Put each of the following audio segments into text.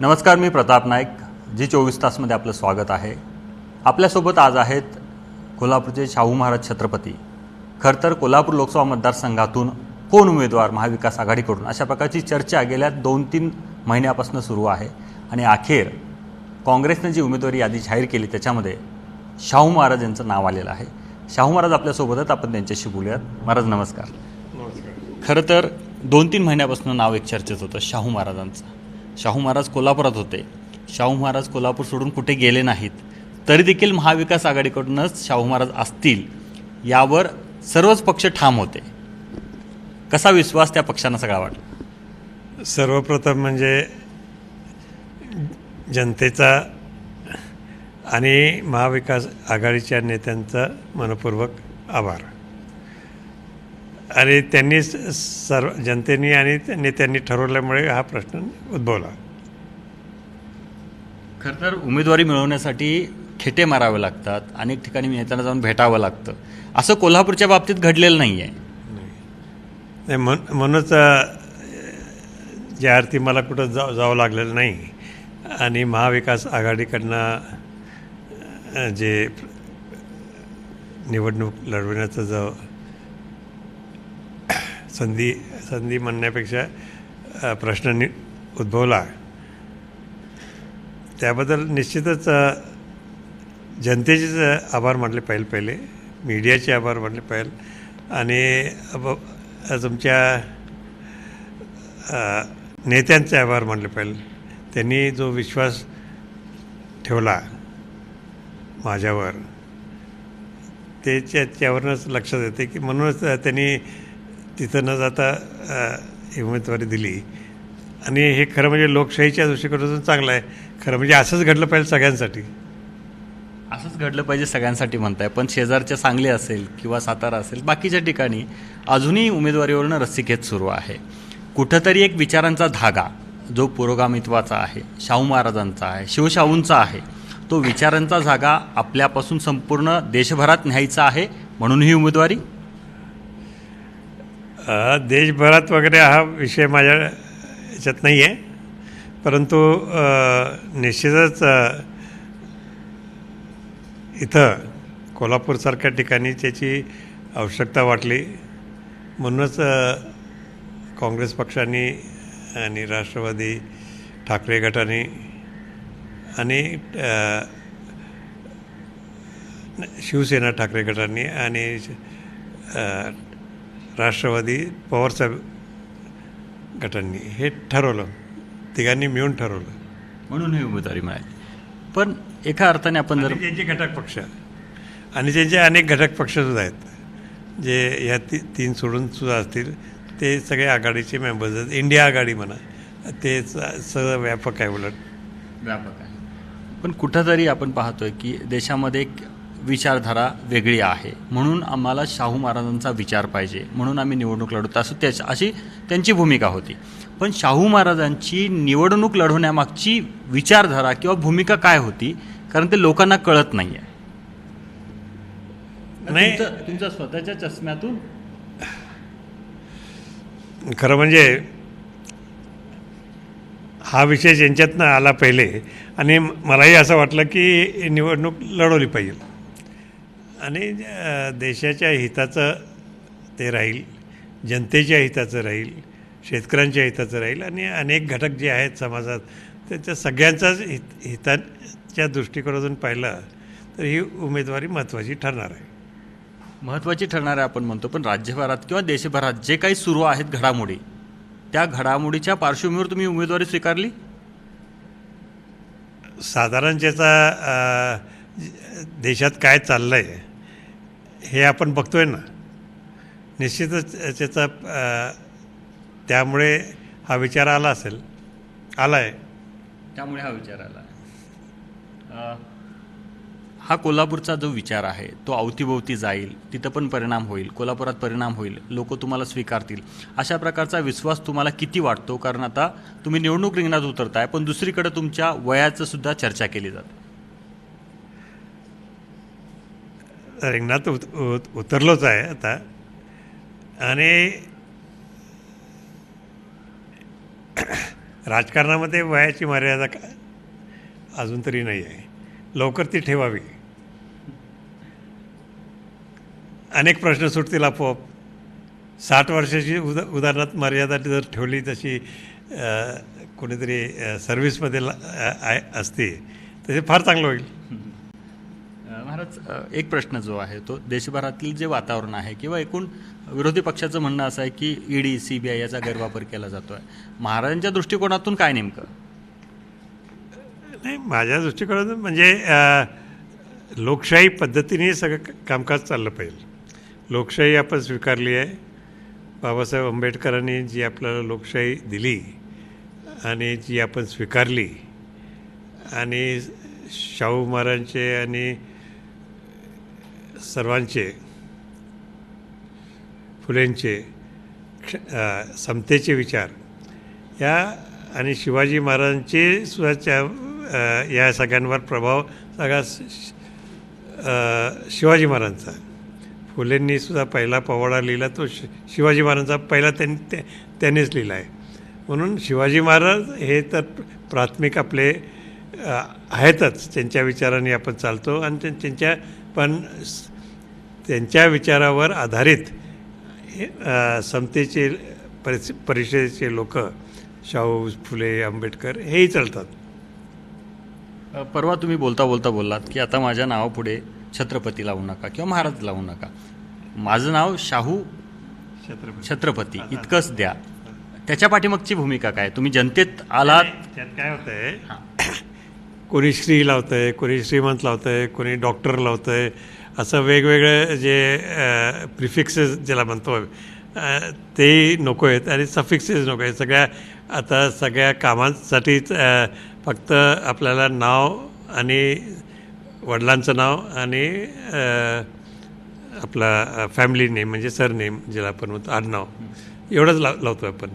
नमस्कार मी प्रताप नाईक. जी चोवीस तासमध्ये आपलं स्वागत आहे. आपल्यासोबत आज आहेत कोल्हापूरचे शाहू महाराज छत्रपती. खरं तर कोल्हापूर लोकसभा मतदारसंघातून कोण उमेदवार महाविकास आघाडीकडून? अशा प्रकारची चर्चा गेल्या दोन तीन महिन्यापासून सुरू आहे. आणि अखेर काँग्रेसने जी उमेदवारी यादी जाहीर केली त्याच्यामध्ये शाहू महाराज यांचं नाव आलेलं आहे. शाहू महाराज आपल्यासोबत आहेत आपण त्यांच्याशी बोलूयात. महाराज नमस्कार. खरं तर दोन तीन महिन्यापासून नाव एक चर्चेत होतं शाहू महाराजांचं. शाहू महाराज कोल्हापुरात होते. शाहू महाराज कोल्हापूर सोडून कुठे गेले नाहीत. तरी देखील महाविकास आघाडीकडूनच शाहू महाराज असतील यावर सर्वच पक्ष ठाम होते. कसा विश्वास त्या पक्षांना सगळा वाटला? सर्वप्रथम म्हणजे जनतेचा आणि महाविकास आघाडीच्या नेत्यांचा मनपूर्वक आभार. आणि त्यांनी सर्व जनतेने आणि त्या नेत्यांनी ठरवल्यामुळे हा प्रश्न उद्भवला. खरं तर उमेदवारी मिळवण्यासाठी खेटे मारावे लागतात. अनेक ठिकाणी नेत्यांना जाऊन भेटावं लागतं. असं कोल्हापूरच्या बाबतीत घडलेलं नाही आहे नाही, म्हण म्हणूनच ज्या अर्थी मला कुठं जा जावं लागलेलं नाही. आणि महाविकास आघाडीकडनं जे निवडणूक लढवण्याचा जो संधी संधी म्हणण्यापेक्षा प्रश्न नि उद्भवला. त्याबद्दल निश्चितच जनतेचेच आभार मानले पाहिजे पहिले मीडियाचे आभार मानले पाहिजे. आणि तुमच्या नेत्यांचे आभार मानले पाहिजे. त्यांनी जो विश्वास ठेवला माझ्यावर ते त्याच्यावरूनच लक्षात येते की म्हणूनच त्यांनी तिथं न जाता ही उमेदवारी दिली. आणि हे खरं म्हणजे लोकशाहीच्या दृष्टिकोनातून चांगलं आहे. खरं म्हणजे असंच घडलं पाहिजे सगळ्यांसाठी. असंच घडलं पाहिजे सगळ्यांसाठी म्हणताय. पण शेजारच्या सांगली असेल किंवा सातारा असेल बाकीच्या ठिकाणी अजूनही उमेदवारीवरनं रस्सीखेच सुरू आहे. कुठंतरी एक विचारांचा धागा जो पुरोगामित्वाचा आहे शाहू महाराजांचा आहे शिवशाहूंचा आहे तो विचारांचा जागा आपल्यापासून संपूर्ण देशभरात न्यायचा आहे म्हणून ही उमेदवारी देशभरात वगैरे हा विषय माझ्या याच्यात नाही आहे. परंतु निश्चितच इथं कोल्हापूरसारख्या ठिकाणी त्याची आवश्यकता वाटली. म्हणूनच काँग्रेस पक्षाने आणि राष्ट्रवादी ठाकरे गटाने आणि शिवसेना ठाकरे गटाने आणि राष्ट्रवादी पवारसाहेब गटांनी. हे ठरवलं. तिघांनी मिळून ठरवलं. म्हणून ही उमेदवारी मिळाली. पण एका अर्थाने आपण जर त्यांचे घटक पक्ष. आणि त्यांचे अनेक घटक पक्षसुद्धा आहेत. जे ह्या ती तीन सोडून सुद्धा असतील. ते सगळे आघाडीचे मेंबर्स आहेत. इंडिया आघाडी म्हणा. ते सगळं व्यापक आहे उलट. व्यापक आहे. पण कुठंतरी आपण पाहतोय की देशामध्ये एक विचारधारा वेगळी आहे. म्हणून आम्हाला शाहू महाराजांचा विचार पाहिजे. म्हणून आम्ही निवडणूक लढवतो असं त्याच अशी त्यांची भूमिका होती. पण शाहू महाराजांची निवडणूक लढवण्यामागची विचारधारा किंवा भूमिका काय होती? कारण ते लोकांना कळत नाही. आहे नाही. तुमचं- तुमच्या स्वतःच्या चष्म्यातून? खरं म्हणजे हा विषय ज्यांच्यातनं आला पहिले आणि मलाही असं वाटलं की निवडणूक लढवली पाहिजे. आणि देशाच्या हिताचं ते राहील जनतेच्या हिताचं राहील शेतकऱ्यांच्या हिताचं राहील आणि अनेक घटक जे आहेत समाजात त्याच्या सगळ्यांचाच हित हिताच्या दृष्टिकोनातून पाहिलं तर ही उमेदवारी महत्त्वाची ठरणार आहे. महत्त्वाची ठरणारे आपण म्हणतो पण राज्यभरात किंवा देशभरात जे काही सुरू आहेत घडामोडी त्या घडामोडीच्या पार्श्वभूमीवर तुम्ही उमेदवारी स्वीकारली? साधारण ज्याचा देशात काय चाललं आहे हे आपण बघतोय ना. निश्चितच त्याचा त्यामुळे हा विचार आला असेल. आला आहे त्यामुळे हा विचार आला. आहे हा कोल्हापूरचा जो विचार आहे तो अवतीभोवती जाईल. तिथं पण परिणाम होईल. कोल्हापुरात परिणाम होईल. लोक तुम्हाला स्वीकारतील. अशा प्रकारचा विश्वास तुम्हाला किती वाटतो? कारण आता तुम्ही निवडणूक रिंगणात उतरताय पण दुसरीकडे तुमच्या वयाचं सुद्धा चर्चा केली जाते. रिंगणात उत उत- उतरलोच आहे आता. आणि राजकारणामध्ये वयाची मर्यादा का अजून तरी नाही आहे. लवकर ती ठेवावी. अनेक प्रश्न सुटतील आपोआप. साठ वर्षाची उदा उदाहरणार्थ मर्यादा जर ठेवली तशी कोणीतरी सर्व्हिसमध्ये ला- आहे असते तर ते फार चांगलं होईल. अ, एक प्रश्न जो आहे तो देशभरातील जे वातावरण आहे किंवा एकूण विरोधी पक्षाचं म्हणणं असं आहे की ईडी सी बी आय याचा गैरवापर केला जातो आहे महाराजांच्या दृष्टिकोनातून काय नेमकं? नाही माझ्या दृष्टिकोनातून म्हणजे लोकशाही पद्धतीने सगळं कामकाज चाललं पाहिजे. लोकशाही आपण स्वीकारली आहे. बाबासाहेब आंबेडकरांनी जी आपल्याला लोकशाही दिली आणि जी आपण स्वीकारली आणि शाहू महाराजांचे आणि सर्वांचे फुलेंचे क्ष- समतेचे विचार. या आणि शिवाजी महाराजांचे सुद्धा त्या, या सगळ्यांवर प्रभाव सगळा शिवाजी महाराजांचा. फुलेंनी सुद्धा पहिला पोवाडा लिहिला तो शि शिवाजी महाराजांचा पहिला त्यांनी त्यांनीच लिहिला आहे. म्हणून शिवाजी महाराज हे तर प्राथमिक आपले आहेतच. त्यांच्या विचाराने आपण चालतो आणि त्यांच्या पण त्यांच्या विचारावर आधारित हे, समतेचे परिस परिषदेचे लोक शाहू फुले आंबेडकर हेही चालतात. परवा तुम्ही बोलता बोलता बोललात की आता माझ्या नावापुढे छत्रपती लावू नका किंवा महाराज लावू नका. माझं नाव शाहू छत्रपती. छत्रपती. इतकंच द्या. त्याच्या पाठीमागची भूमिका काय? तुम्ही जनतेत आलात? त्यात काय होतं आहे कोणी श्री लावतं आहे कोणी श्रीमंत लावतं आहे कोणी डॉक्टर लावतं आहे असं वेगवेगळं जे प्रिफिक्सेस ज्याला म्हणतो तेही ते नको आहेत आणि सफिक्सेस नको आहेत सगळ्या आता सगळ्या कामांसाठीच फक्त आपल्याला नाव आणि वडिलांचं नाव आणि आपला फॅमिली नेम म्हणजे सरनेम ज्याला आपण म्हणतो आडनाव एवढंच लाव लावतो आपण.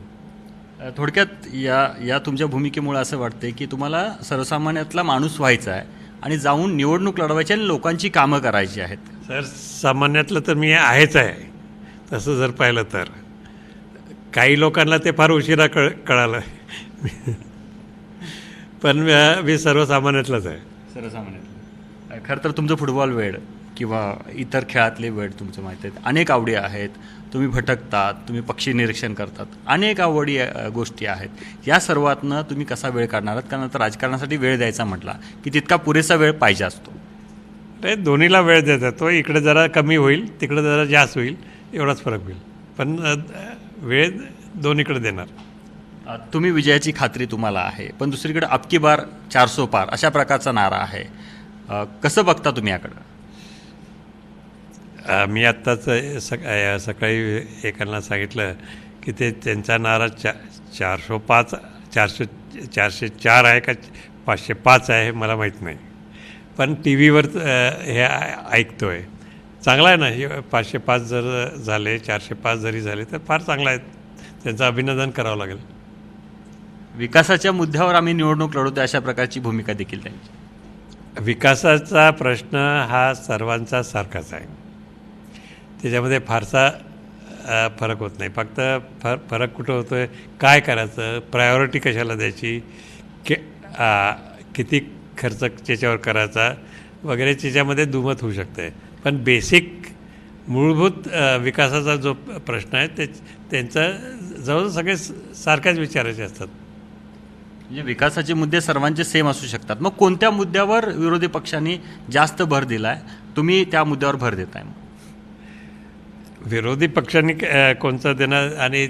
थोडक्यात या या तुमच्या भूमिकेमुळे असं वाटतंय की तुम्हाला सर्वसामान्यातला माणूस व्हायचा आहे आणि जाऊन निवडणूक लढवायची आणि लोकांची कामं करायची आहेत. सर सामान्यातलं तर मी आहेच आहे तसं जर पाहिलं तर. काही लोकांना ते फार उशिरा कळ कळालं. पण मी- मी सर्वसामान्यातलंच आहे. सर्वसामान्यातलं. खरं तर तुमचं फुटबॉल वेळ किंवा इतर खेळातले वेळ तुमचं माहीत आहेत. अनेक आवडी आहेत. तुम्ही भटकतात तुम्ही पक्षी निरीक्षण करतात. अनेक आवडी गोष्टी आहेत. या सर्वातनं तुम्ही कसा वेळ काढणार आहात? कारण आता राजकारणासाठी वेळ द्यायचा म्हटला की तितका पुरेसा वेळ पाहिजे असतो. ते दोन्हीला वेळ देतात तो इकडे जरा कमी होईल तिकडे जरा जास्त होईल एवढाच फरक होईल. पण वेळ दोन्हीकडे देणार. तुम्ही विजयाची खात्री तुम्हाला आहे पण दुसरीकडे अबकी बार चारसो पार अशा प्रकारचा नारा आहे. कसं बघता तुम्ही याकडं? मी आत्ताच सक सकाळी एकांना सांगितलं की ते त्यांचा नारा चा चारशे पाच चारशे चारशे चार आहे का पाचशे पाच आहे मला माहीत नाही. पण टी व्हीवर हे ऐकतो आहे चांगला आहे ना हे पाचशे पाच जर झाले चारशे पाच जरी झाले तर फार चांगला आहे. त्यांचं अभिनंदन करावं लागेल. विकासाच्या मुद्द्यावर आम्ही निवडणूक लढवतो अशा प्रकारची भूमिका देखील त्यांची. विकासाचा प्रश्न हा सर्वांचा सारखाच आहे. त्याच्यामध्ये फारसा फरक होत नाही. फक्त फर फरक कुठं होतो आहे काय करायचं? प्रायोरिटी कशाला द्यायची? के किती खर्च त्याच्यावर करायचा? वगैरे त्याच्यामध्ये दुमत होऊ शकते. पण बेसिक मूलभूत विकासाचा जो प्रश्न आहे ते त्यांचा जवळजवळ सगळे स- सारख्याच विचाराचे असतात. म्हणजे विकासाचे मुद्दे सर्वांचे सेम असू शकतात. मग कोणत्या मुद्द्यावर विरोधी पक्षांनी जास्त भर दिला आहे तुम्ही त्या मुद्द्यावर भर देताय मग. विरोधी पक्षांनी अ, कोणचा देणार आणि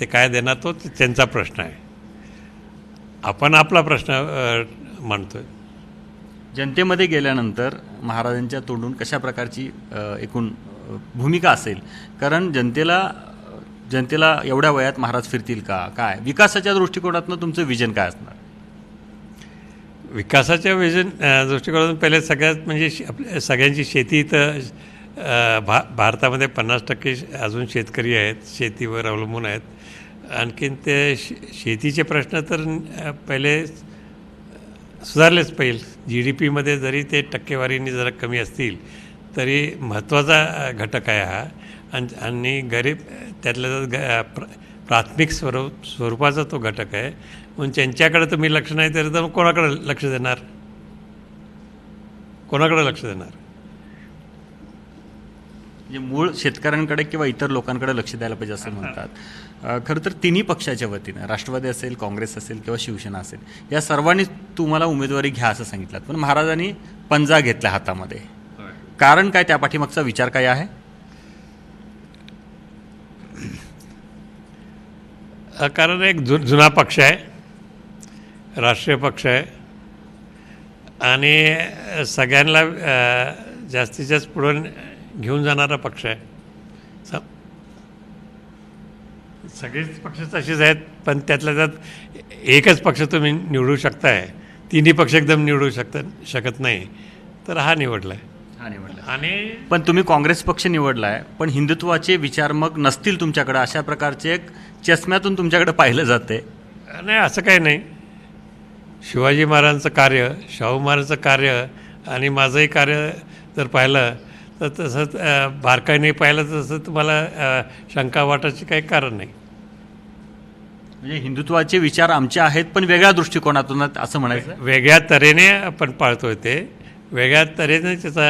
ते काय देणार तो त्यांचा प्रश्न आहे. आपण आपला प्रश्न मांडतोय. जनतेमध्ये गेल्यानंतर महाराजांच्या तोंडून कशा प्रकारची एकूण भूमिका असेल? कारण जनतेला जनतेला एवढ्या वयात महाराज फिरतील का? काय? विकासाच्या दृष्टिकोनातनं तुमचं विजन काय असणार? विकासाच्या विजन दृष्टिकोनातून पहिले सगळ्यात म्हणजे आपल्या सगळ्यांची शेती तर भा भारतामध्ये पन्नास टक्के अजून शेतकरी आहेत शेतीवर अवलंबून आहेत. आणखीन ते शे शेतीचे प्रश्न तर पहिले सुधारलेच पाहिजे. जी डी पीमध्ये जरी ते टक्केवारीने जरा कमी असतील तरी महत्त्वाचा घटक आहे हा. आणि आणि गरीब त्यातल्या ग प्र प्राथमिक स्वरूप स्वरूपाचा तो घटक आहे. म्हणून त्यांच्याकडे तुम्ही लक्ष नाही तर मग कोणाकडे लक्ष देणार? कोणाकडे लक्ष देणार? म्हणजे मूळ शेतकऱ्यांकडे किंवा इतर लोकांकडे लक्ष द्यायला पाहिजे असं म्हणतात. खरं तर तिन्ही पक्षाच्या वतीनं राष्ट्रवादी असेल काँग्रेस असेल किंवा शिवसेना असेल या सर्वांनी तुम्हाला उमेदवारी घ्या असं सांगितलं. पण महाराजांनी पंजा घेतला हातामध्ये. कारण काय? त्या पाठीमागचा विचार काय आहे? कारण एक जु जुना पक्ष आहे. राष्ट्रीय पक्ष आहे. आणि सगळ्यांना जास्तीत जास्त पुढे घेऊन जाणारा पक्ष आहे. स- सगळेच पक्ष तसेच आहेत पण त्यातल्या त्यात एकच पक्ष तुम्ही निवडू शकताय. तिन्ही पक्ष एकदम निवडू शकता शकत नाही. तर हा निवडला आहे हा निवडला आणि पण तुम्ही काँग्रेस पक्ष निवडलाय पण हिंदुत्वाचे विचार मग नसतील तुमच्याकडे अशा प्रकारचे एक चष्म्यातून तुमच्याकडे पाहिलं जाते. नाही असं काही नाही. शिवाजी महाराजांचं कार्य शाहू महाराजांचं कार्य आणि माझंही कार्य जर पाहिलं तर तसंच अ, बारकाईने पाहिलं तर तसं तुम्हाला शंका वाटायची काही कारण नाही. म्हणजे हिंदुत्वाचे विचार आमचे आहेत पण वेगळ्या दृष्टिकोनातून असं म्हणायचं? वेगळ्या तऱ्हेने आपण पाळतोय ते. वेगळ्या तऱ्हेने त्याचा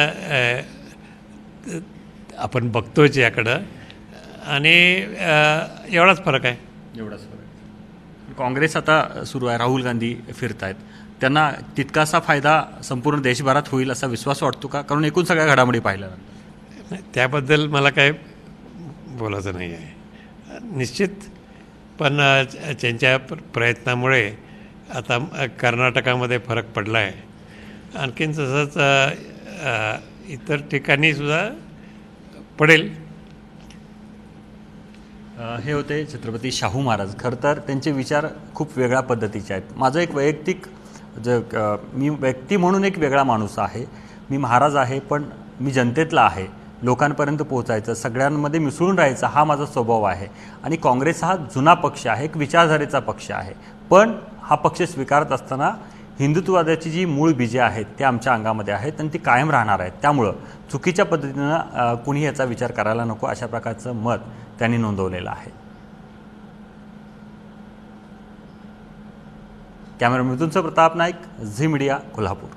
आपण बघतोय याकडं. आणि एवढाच फरक आहे. एवढाच फरक काँग्रेस आता सुरू आहे राहुल गांधी फिरत आहेत त्यांना तितकासा फायदा संपूर्ण देशभरात होईल असा विश्वास वाटतो का? कारण एकूण सगळ्या घडामोडी पाहिल्यानंतर. नाही, त्याबद्दल मला काय बोलायचं नाही आहे निश्चित पण त्यांच्या प्र- प्रयत्नामुळे आता कर्नाटकामध्ये फरक पडला आहे आणखीन तसंच इतर ठिकाणी सुद्धा पडेल. हे होते छत्रपती शाहू महाराज. खरं तर त्यांचे विचार खूप वेगळ्या पद्धतीचे आहेत. माझं एक वैयक्तिक ज मी व्यक्ती म्हणून एक वेगळा माणूस आहे. मी महाराज आहे पण मी जनतेतला आहे. लोकांपर्यंत पोहोचायचं सगळ्यांमध्ये मिसळून राहायचं हा माझा स्वभाव आहे. आणि काँग्रेस हा जुना पक्ष आहे एक विचारधारेचा पक्ष आहे. पण हा पक्ष स्वीकारत असताना हिंदुत्ववादाची जी मूळ बीजे आहेत ते आमच्या अंगामध्ये आहेत आणि ती कायम राहणार आहेत. त्यामुळं चुकीच्या पद्धतीनं कुणी याचा विचार करायला नको अशा प्रकारचं मत त्यांनी नोंदवलेलं आहे. कॅमेरा मिथुनचं प्रताप नाईक झी मीडिया कोल्हापूर.